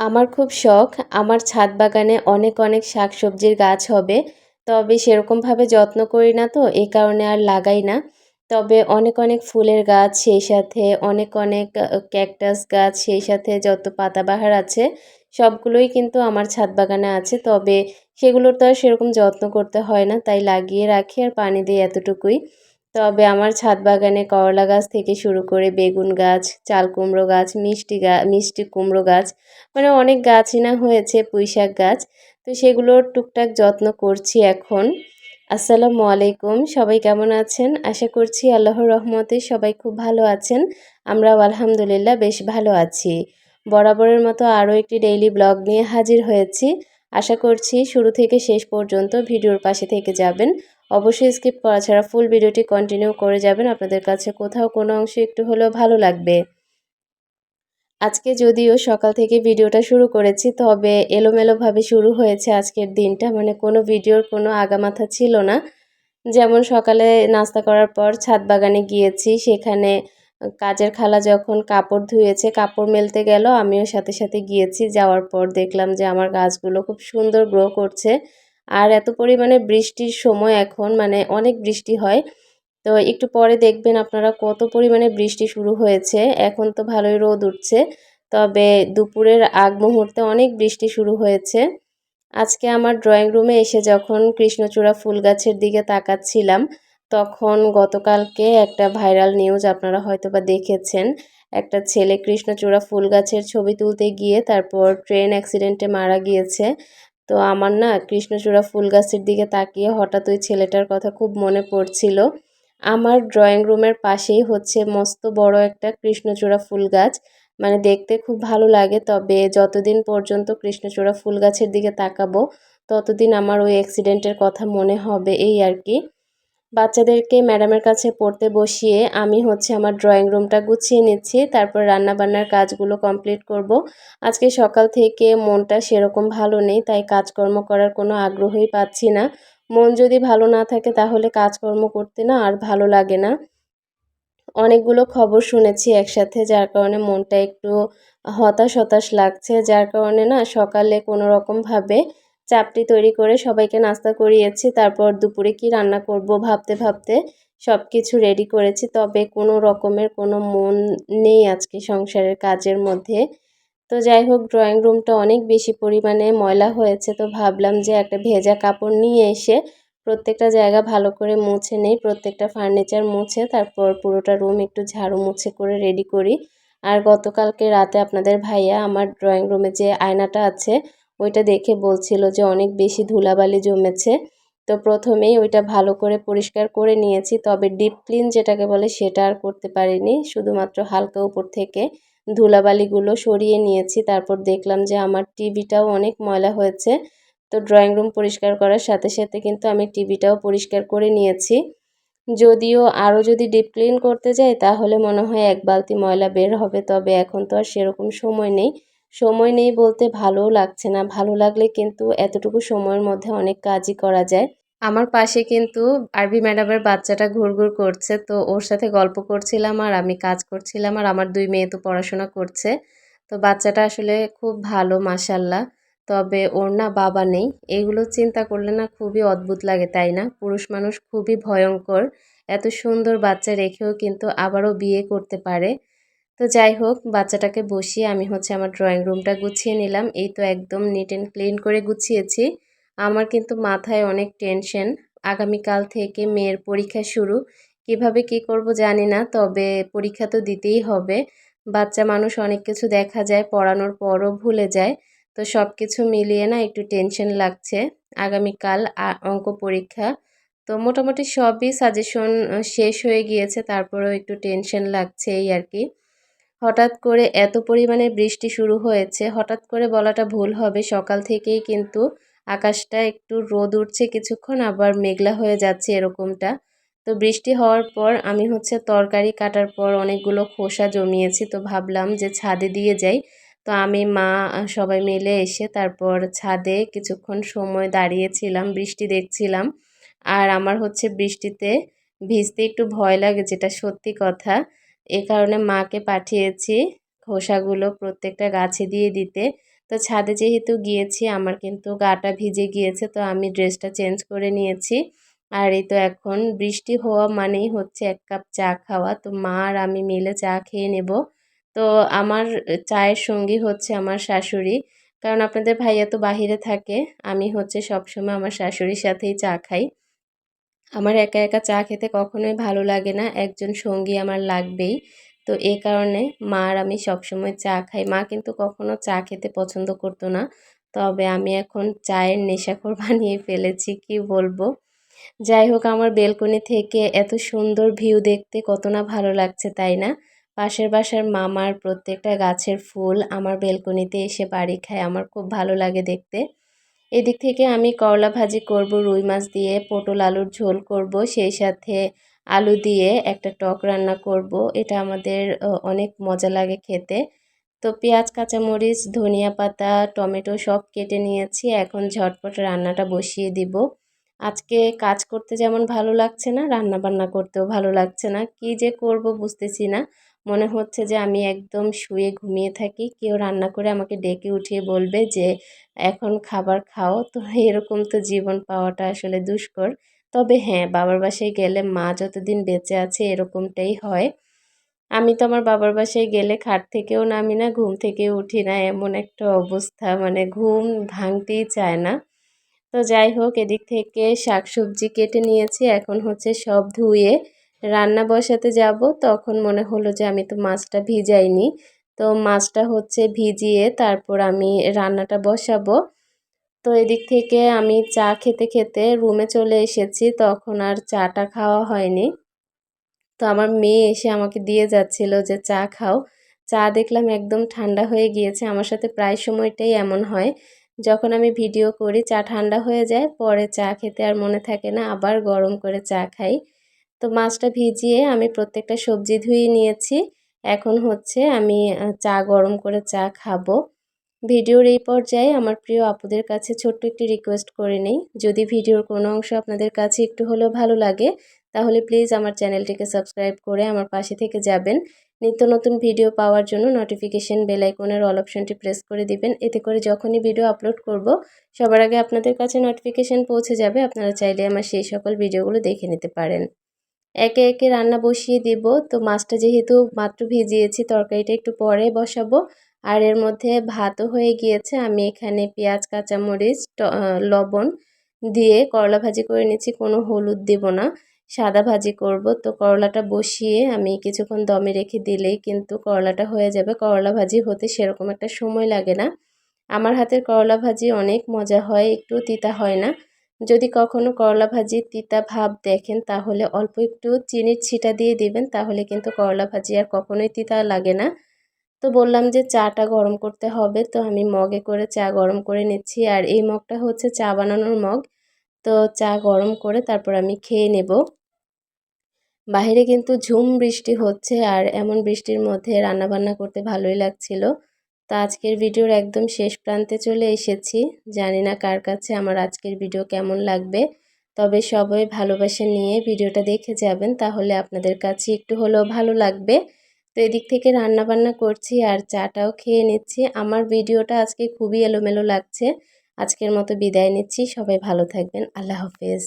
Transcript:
আমার খুব শখ। আমার ছাদ বাগানে অনেক অনেক শাকসবজির গাছ হবে। তবে সেরকমভাবে যত্ন করি না তো এই কারণে আর লাগাই না। তবে অনেক অনেক ফুলের গাছ, সেই সাথে অনেক অনেক ক্যাকটাস গাছ, সেই সাথে যত পাতাবাহার আছে, সবগুলোই কিন্তু আমার ছাদ বাগানে আছে। তবে সেগুলোর তো আর সেরকম যত্ন করতে হয় না, তাই লাগিয়ে রাখি আর পানি দিই এতটুকুই। তবে আমার ছাদ বাগানে করলা গাছ থেকে শুরু করে বেগুন গাছ, চাল কুমড়ো গাছ, মিষ্টি গাছ মিষ্টি কুমড়ো গাছ মানে অনেক গাছই না হয়েছে, পুঁই শাক গাছ। তো সেগুলোর টুকটাক যত্ন করছি এখন। আসসালামু আলাইকুম, সবাই কেমন আছেন? আশা করছি আল্লাহর রহমতে সবাই খুব ভালো আছেন। আমরাও আলহামদুলিল্লাহ বেশ ভালো আছি। বরাবরের মতো আরও একটি ডেইলি ব্লগ নিয়ে হাজির হয়েছি। আশা করছি শুরু থেকে শেষ পর্যন্ত ভিডিওর পাশে থেকে যাবেন। অবশ্যই স্কিপ করা ছাড়া ফুল ভিডিওটি কন্টিনিউ করে যাবেন। আপনাদের কাছে কোথাও কোনো অংশ একটু হলেও ভালো লাগবে। আজকে যদিও সকাল থেকে ভিডিওটা শুরু করেছি, তবে এলোমেলোভাবে শুরু হয়েছে আজকের দিনটা। মানে কোনো ভিডিওর কোনো আগামাথা ছিল না। যেমন সকালে নাস্তা করার পর ছাদ বাগানে গিয়েছি, সেখানে কাজের খালা যখন কাপড় ধুয়েছে, কাপড় মেলতে গেল, আমিও সাথে সাথে গিয়েছি, যাওয়ার পর দেখলাম যে আমার গাছগুলো খুব সুন্দর গ্রো করছে। আর এত পরিমাণে বৃষ্টির সময় এখন মানে অনেক বৃষ্টি হয়। তো একটু পরে দেখবেন আপনারা কত পরিমাণে বৃষ্টি শুরু হয়েছে। এখন তো ভালোই রোদ উঠছে, তবে দুপুরের আগ মুহূর্তে অনেক বৃষ্টি শুরু হয়েছে। আজকে আমার ড্রয়িং রুমে এসে যখন কৃষ্ণচূড়া ফুল গাছের দিকে তাকাচ্ছিলাম তখন গতকালকে একটা ভাইরাল নিউজ আপনারা হয়তো বা দেখেছেন। একটা ছেলে কৃষ্ণচূড়া ফুল গাছের ছবি তুলতে গিয়ে তারপর ট্রেন অ্যাক্সিডেন্টে মারা গিয়েছে। তো আমার না কৃষ্ণচূড়া ফুল গাছের দিকে তাকিয়ে হঠাৎ ওই ছেলেটার কথা খুব মনে পড়ছিল। আমার ড্রয়িং রুমের পাশেই হচ্ছে মস্ত বড় একটা কৃষ্ণচূড়া ফুল গাছ মানে দেখতে খুব ভালো লাগে, তবে যতদিন পর্যন্ত কৃষ্ণচূড়া ফুল গাছের দিকে তাকাবো, ততদিন আমার ওই অ্যাক্সিডেন্টের কথা মনে হবে, এই আর কি। বাচ্চাদেরকে ম্যাডামের কাছে পড়তে বসিয়ে আমি হচ্ছে আমার ড্রয়িং রুমটা গুছিয়ে নিচ্ছি, তারপর রান্নাবান্নার কাজগুলো কমপ্লিট করব। আজকে সকাল থেকে মনটা সেরকম ভালো নেই, তাই কাজকর্ম করার কোনো আগ্রহই পাচ্ছি না। মন যদি ভালো না থাকে তাহলে কাজকর্ম করতে না আর ভালো লাগে না। অনেকগুলো খবর শুনেছি একসাথে, যার কারণে মনটা একটু হতাশ হতাশ লাগছে, যার কারণে না সকালে কোনো রকমভাবে চাপটি তৈরি করে সবাইকে নাস্তা করিয়েছি, তারপর দুপুরে কি রান্না করব ভাবতে ভাবতে সব কিছু রেডি করেছি। তবে কোনো রকমের কোনো মন নেই আজকে সংসারের কাজের মধ্যে। তো যাই হোক ড্রয়িং রুমটা অনেক বেশি পরিমাণে ময়লা হয়েছে, তো ভাবলাম যে একটা ভেজা কাপড় নিয়ে এসে প্রত্যেকটা জায়গা ভালো করে মুছে নেই, প্রত্যেকটা ফার্নিচার মুছে, তারপর পুরোটা রুম একটু ঝাড়ু মুছে করে রেডি করি। আর গতকালকে রাতে আপনাদের ভাইয়া আমার ড্রয়িং রুমে যে আয়নাটা আছে ওইটা দেখে বলছিল যে অনেক বেশি ধুলাবালি জমেছে। তো প্রথমেই ওইটা ভালো করে পরিষ্কার করে নিয়েছি, তবে ডিপ ক্লিন যেটাকে বলে সেটা আর করতে পারিনি। শুধুমাত্র হালকা উপর থেকে ধুলাবালিগুলো সরিয়ে নিয়েছি। তারপর দেখলাম যে আমার টিভিটাও অনেক ময়লা হয়েছে। তো ড্রয়িং রুম পরিষ্কার করার সাথে সাথে কিন্তু আমি টিভিটাও পরিষ্কার করে নিয়েছি। যদিও আরও যদি ডিপ ক্লিন করতে যাই, তাহলে মনে হয় এক বালতি ময়লা বের হবে, তবে এখন তো আর সেরকম সময় নেই। সময় নেই বলতে ভালোও লাগছে না। ভালো লাগলে কিন্তু এতটুকু সময়ের মধ্যে অনেক কাজই করা যায়। আমার পাশে কিন্তু আরবি ম্যাডামের বাচ্চাটা ঘুরঘুর করছে, তো ওর সাথে গল্প করছিলাম আর আমি কাজ করছিলাম আর আমার দুই মেয়ে তো পড়াশোনা করছে। তো বাচ্চাটা আসলে খুব ভালো মাসাল্লাহ তবে ওর না বাবা নেই। এগুলো চিন্তা করলে না খুবই অদ্ভুত লাগে, তাই না? পুরুষ মানুষ খুবই ভয়ঙ্কর। এত সুন্দর বাচ্চা রেখেও কিন্তু আবারও বিয়ে করতে পারে। তো যাই হোক, বাচ্চাটাকে বসিয়ে আমি হচ্ছে আমার ড্রয়িং রুমটা গুছিয়ে নিলাম। এই তো একদম নিট অ্যান্ড ক্লিন করে গুছিয়েছি। আমার কিন্তু মাথায় অনেক টেনশন আগামীকাল থেকে মেয়ের পরীক্ষা শুরু। কীভাবে কি করব জানি না, তবে পরীক্ষা তো দিতেই হবে। বাচ্চা মানুষ অনেক কিছু দেখা যায়, পড়ানোর পরও ভুলে যায়। তো সব কিছু মিলিয়ে না একটু টেনশন লাগছে। আগামীকাল অঙ্ক পরীক্ষা। তো মোটামুটি সবই সাজেশন শেষ হয়ে গিয়েছে, তারপরেও একটু টেনশন লাগছে এই আর কি। হঠাৎ করে এত পরিমাণে বৃষ্টি শুরু হয়েছে, হঠাৎ করে বলাটা ভুল হবে। সকাল থেকেই কিন্তু আকাশটা একটু রোদ উঠছে কিছুক্ষণ, আবার মেঘলা হয়ে যাচ্ছে এরকমটা। তো বৃষ্টি হওয়ার পর আমি হচ্ছে তরকারি কাটার পর অনেকগুলো খোসা জমিয়েছি, তো ভাবলাম যে ছাদে দিয়ে যাই। তো আমি, মা, সবাই মিলে এসে তারপর ছাদে কিছুক্ষণ সময় দাঁড়িয়েছিলাম, বৃষ্টি দেখছিলাম। আর আমার হচ্ছে বৃষ্টিতে ভিজতে একটু ভয় লাগে, যেটা সত্যি কথা। এ কারণে মাকে পাঠিয়েছি খোসাগুলো প্রত্যেকটা গাছে দিয়ে দিতে। তো ছাদে যেহেতু গিয়েছি, আমার কিন্তু গাটা ভিজে গিয়েছে, তো আমি ড্রেসটা চেঞ্জ করে নিয়েছি। আর এই তো এখন বৃষ্টি হওয়া মানেই হচ্ছে এক কাপ চা খাওয়া। তো মা আর আমি মিলে চা খেয়ে নেব। তো আমার চায়ের সঙ্গী হচ্ছে আমার শাশুড়ি। কারণ আপনাদের ভাইয়া তো বাহিরে থাকে, আমি হচ্ছে সবসময় আমার শাশুড়ির সাথেই চা খাই। আমার একা একা চা খেতে কখনোই ভালো লাগে না, একজন সঙ্গী আমার লাগবেই। তো এই কারণে মা আর আমি সবসময় চা খাই। মা কিন্তু কখনো চা খেতে পছন্দ করতো না। তবে আমি এখন চায়ের নেশাখোর বানিয়ে ফেলেছি, কি বলব? যাই হোক, আমার বেলকনি থেকে এত সুন্দর ভিউ দেখতে কত না ভালো লাগছে তাই না? পাশের বাসার মামার প্রত্যেকটা গাছের ফুল আমার বেলকনিতে এসে বাড়ি খায়। আমার খুব ভালো লাগে দেখতে। এদিক থেকে আমি করলা ভাজি করব, রুই মাছ দিয়ে, পটল আলুর ঝোল করব, সেই সাথে আলু দিয়ে একটা টক রান্না করব। এটা আমাদের অনেক মজা লাগে খেতে। তো পেঁয়াজ, কাঁচামরিচ, ধনিয়া পাতা, টমেটো সব কেটে নিয়েছি। এখন ঝটপট রান্নাটা বসিয়ে দিব। আজকে কাজ করতে যেমন ভালো লাগছে না রান্না বান্না করতেও ভালো লাগছে না। কি যে করব বুঝতেছি না। মনে হচ্ছে যে আমি একদম শুয়ে ঘুমিয়ে থাকি। কেউ রান্না করে আমাকে ডেকে উঠিয়ে বলবে যে, এখন খাবার খাও। তো এরকম তো জীবন পাওয়াটা আসলে দুষ্কর। তবে হ্যাঁ বাবার বাসায় গেলে মা যতদিন বেঁচে আছে এরকমটাই হয়। আমি তো আমার বাবার বাসায় গেলে খাট থেকেও নামি না, ঘুম থেকে উঠি না, এমন একটা অবস্থা। মানে ঘুম ভাঙতেই চায় না। তো যাই হোক, এদিক থেকে শাকসবজি কেটে নিয়েছি। এখন হচ্ছে সব ধুয়ে রান্না বসাতে যাব, তখন মনে হলো যে আমি তো মাছটা ভিজাইনি। তো মাছটা হচ্ছে ভিজিয়ে তারপর আমি রান্নাটা বসাবো। তো এদিক থেকে আমি চা খেতে খেতে রুমে চলে এসেছি, তখন আর চাটা খাওয়া হয়নি। তো আমার মেয়ে এসে আমাকে দিয়ে যাচ্ছিল যে, চা খাও। চা দেখলাম একদম ঠান্ডা হয়ে গিয়েছে, আমার সাথে প্রায় সময়টাই এমন হয়। যখন আমি ভিডিও করি, চা ঠান্ডা হয়ে যায়, পরে চা খেতে আর মনে থাকে না, আবার গরম করে চা খাই। তো মাছটা ভিজিয়ে আমি প্রত্যেকটা সবজি ধুয়ে নিয়েছি। এখন হচ্ছে আমি চা গরম করে চা খাব। ভিডিওর এই পর্যায়ে আমার প্রিয় আপুদের কাছে ছোট্ট একটি রিকোয়েস্ট করে নেই। যদি ভিডিওর কোনো অংশ আপনাদের কাছে একটু হলেও ভালো লাগে, তাহলে প্লিজ আমার চ্যানেলটিকে সাবস্ক্রাইব করে আমার পাশে থেকে যাবেন। নিত্য নতুন ভিডিও পাওয়ার জন্য নোটিফিকেশান বেল আইকনের অল অপশনটি প্রেস করে দিবেন। এতে করে যখনই ভিডিও আপলোড করব, সবার আগে আপনাদের কাছে নোটিফিকেশন পৌঁছে যাবে। আপনারা চাইলে আমার সেই সকল ভিডিওগুলো দেখে নিতে পারেন। একে একে রান্না বসিয়ে দিব। তো মাছটা যেহেতু মাত্র ভিজিয়েছি, তরকারিটা একটু পরে বসাবো। আর এর মধ্যে ভাতও হয়ে গিয়েছে। আমি এখানে পেঁয়াজ, কাঁচামরিচ লবণ দিয়ে করলা ভাজি করে নিচ্ছি কোনো হলুদ দেব না। সাদা ভাজি করব। তো করলাটা বসিয়ে আমি কিছুক্ষণ দমে রেখে দিলেই কিন্তু করলাটা হয়ে যাবে। করলা ভাজি হতে সেরকম একটা সময় লাগে না। আমার হাতের করলা ভাজি অনেক মজা হয়, একটু তিতা হয় না। যদি কখনো করলা ভাজি তিতা ভাব দেখেন, তাহলে অল্প একটু চিনির ছিটা দিয়ে দিবেন, তাহলে কিন্তু করলা ভাজি আর কখনোই তিতা লাগে না। তো বললাম যে চাটা গরম করতে হবে, তো আমি মগে করে চা গরম করে নিচ্ছি, আর এই মগটা হচ্ছে চা বানানোর মগ। তো চা গরম করে তারপর আমি খেয়ে নেব। বাহিরে কিন্তু ঝুম বৃষ্টি হচ্ছে, আর এমন বৃষ্টির মধ্যে রান্নাবান্না করতে ভালোই লাগছিল। তো আজকের ভিডিওর একদম শেষ প্রান্তে চলে এসেছি। জানি না কার কাছে আমার আজকের ভিডিও কেমন লাগবে, তবে সবাই ভালোবাসা নিয়ে ভিডিওটা দেখে যাবেন, তাহলে আপনাদের কাছে একটু হলেও ভালো লাগবে। তো এদিক থেকে রান্না বান্না করছি আর চাটাও খেয়ে নিচ্ছি। আমার ভিডিওটা আজকে খুবই এলোমেলো লাগছে। আজকের মতো বিদায় নিচ্ছি। সবাই ভালো থাকবেন। আল্লাহ হাফেজ।